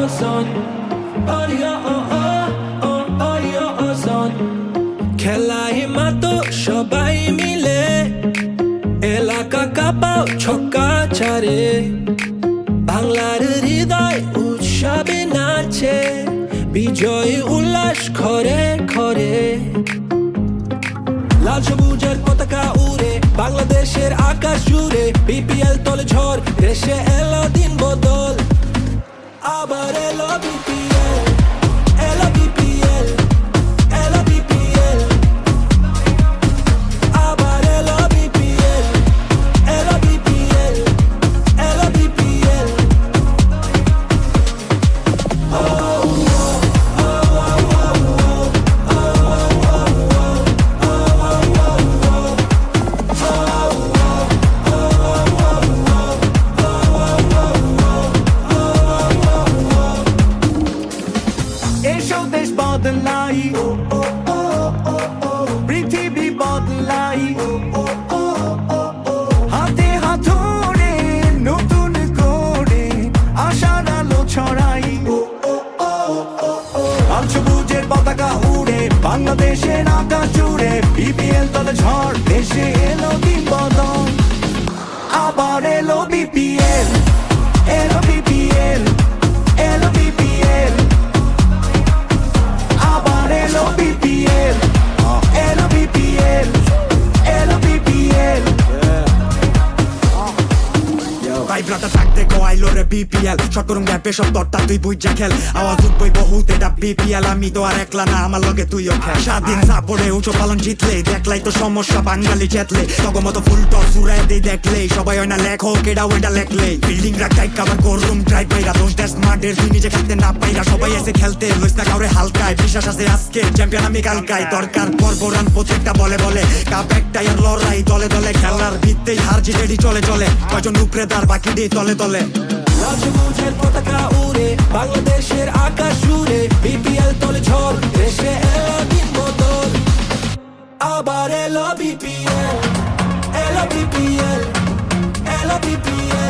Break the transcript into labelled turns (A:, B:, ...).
A: ozon Audio oh oh উল্লাস খরে খরে লাল সবুজের পতাকা উড়ে, বাংলাদেশের আকাশ জুড়ে, বিপিএল তলে ঝড়, দেশে এলো দিন বদল। আবার এলো বিপিএল
B: বদলাই পৃথিবী বদলাই। হাতে হাত নতুন করে আশার আলো ছড়াই লাল সবুজের পতাকা উড়ে, বাংলাদেশের আকাশ জুড়ে বিপিএল তলে ঝড় দেশে
C: ভাইব্রাটা থাকতে কোয়াইলো রে বিপিএল শট গ্যাপে সব দরটা তুই বুঝা খেল আওয়াজ উঠবই বহুত এটা বিপিএল আমি তো আর একলা না আমার লগে তুইও খেল স্বাধীন সাপড়ে উঁচু পালন জিতলে দেখলাই তো সমস্যা বাঙালি চেতলে তখন মতো ফুল টস উড়াই দিয়ে দেখলে সবাই হয় না লেখক এটা ওইটা লেখলে বিল্ডিং রাখ টাইপ কাবার করুম ট্রাই পাইরা দোষ দেশ স্মার্টের তুই নিজে খেলতে না পাইরা সবাই এসে খেলতে লইস না কাউরে হালকায় বিশ্বাস আছে আজকে চ্যাম্পিয়ন আমি কালকায় দরকার পর্ব রান প্রত্যেকটা বলে বলে কাপ একটাই লড়াই দলে দলে খেলার ভিত্তেই হার জিতেরই চলে চলে কয়জন উপরে তার বাকি দিয়ে তলে তলে।
A: সবুজের পতাকা উড়ে, বাংলাদেশের আকাশ জুড়ে, বিপিএল তলে দেশে এলো দিন বদল। আবার এলো বিপিএল এলো বিপিএল এলো বিপিএল।